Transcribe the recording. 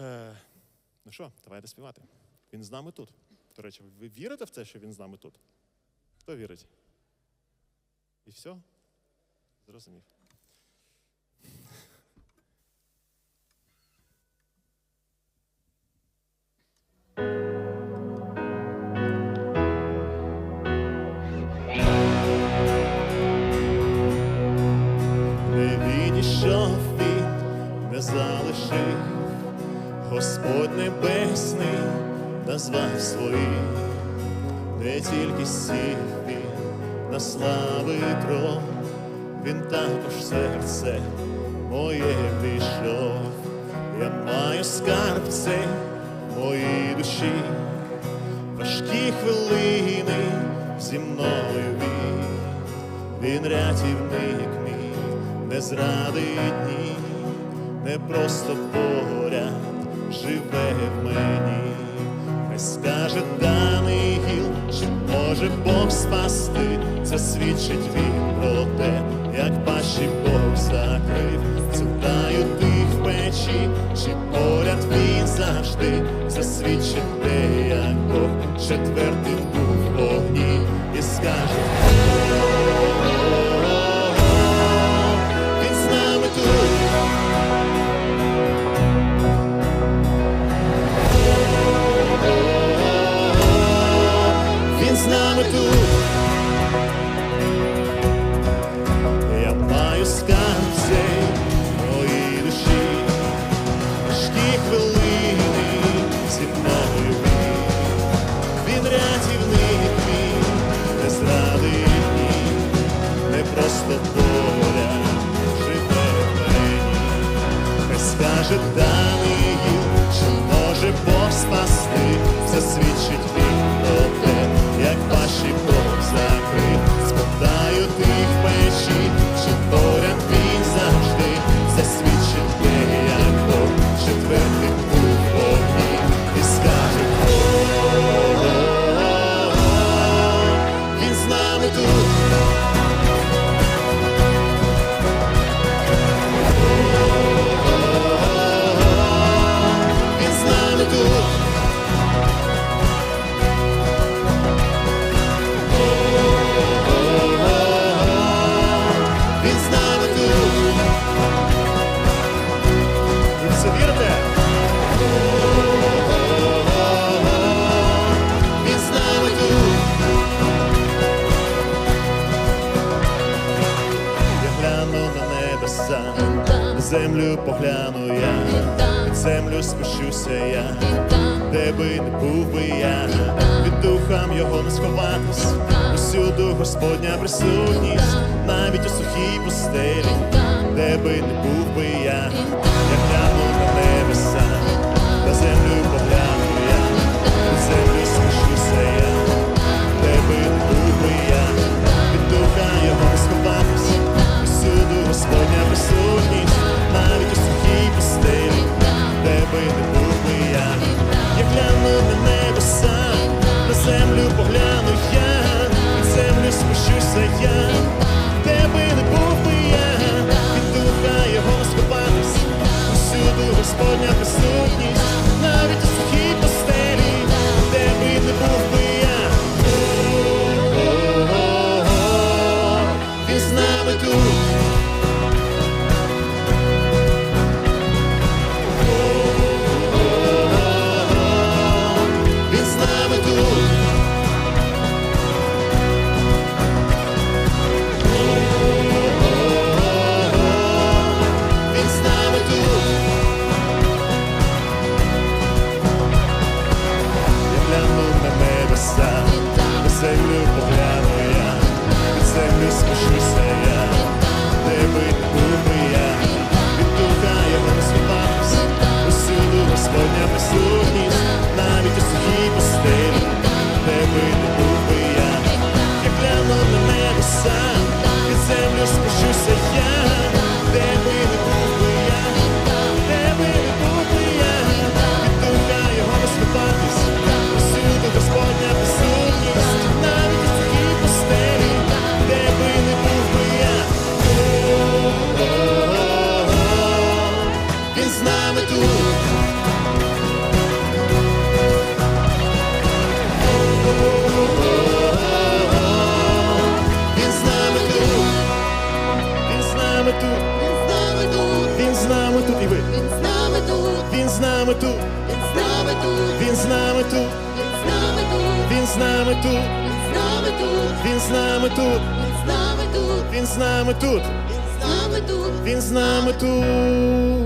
Е, ну що, давайте співати. Він з нами тут. До речі, ви вірите в це, що він з нами тут? Хто вірить? І все? Зрозумів. Господь Небесний назвав своїх, не тільки сів на слави трон, він також серце моє війшов. Я маю скарб цей моїй душі, важкі хвилини зі мною він. Він рятівник мій, не зрадить дні, не просто поряд живе в мені, хай скаже даний гіл, чи може Бог спасти, це свідчить він про те, як пащі Бог закрив, Цитаю тих в печі, чи поряд він завжди, це свідчить те, як Бог четвертим Тут. Я маю скарб цей в моїй душі. Важкі хвилини зі мною він. Рятівник мій, не зрадить ні, не просто поля живе в мені. Хай скаже даний землю погляну я, під землю спущуся я, де би не був би я, від духам його не сховатись, усюду Господня присутність, навіть у сухій пустелі, де би не був би я, я гляну на небеса, нами тут, Він з нами тут, він з нами тут, він з нами тут, він з нами тут, він з нами тут, він з нами тут, він з нами тут, він з нами тут.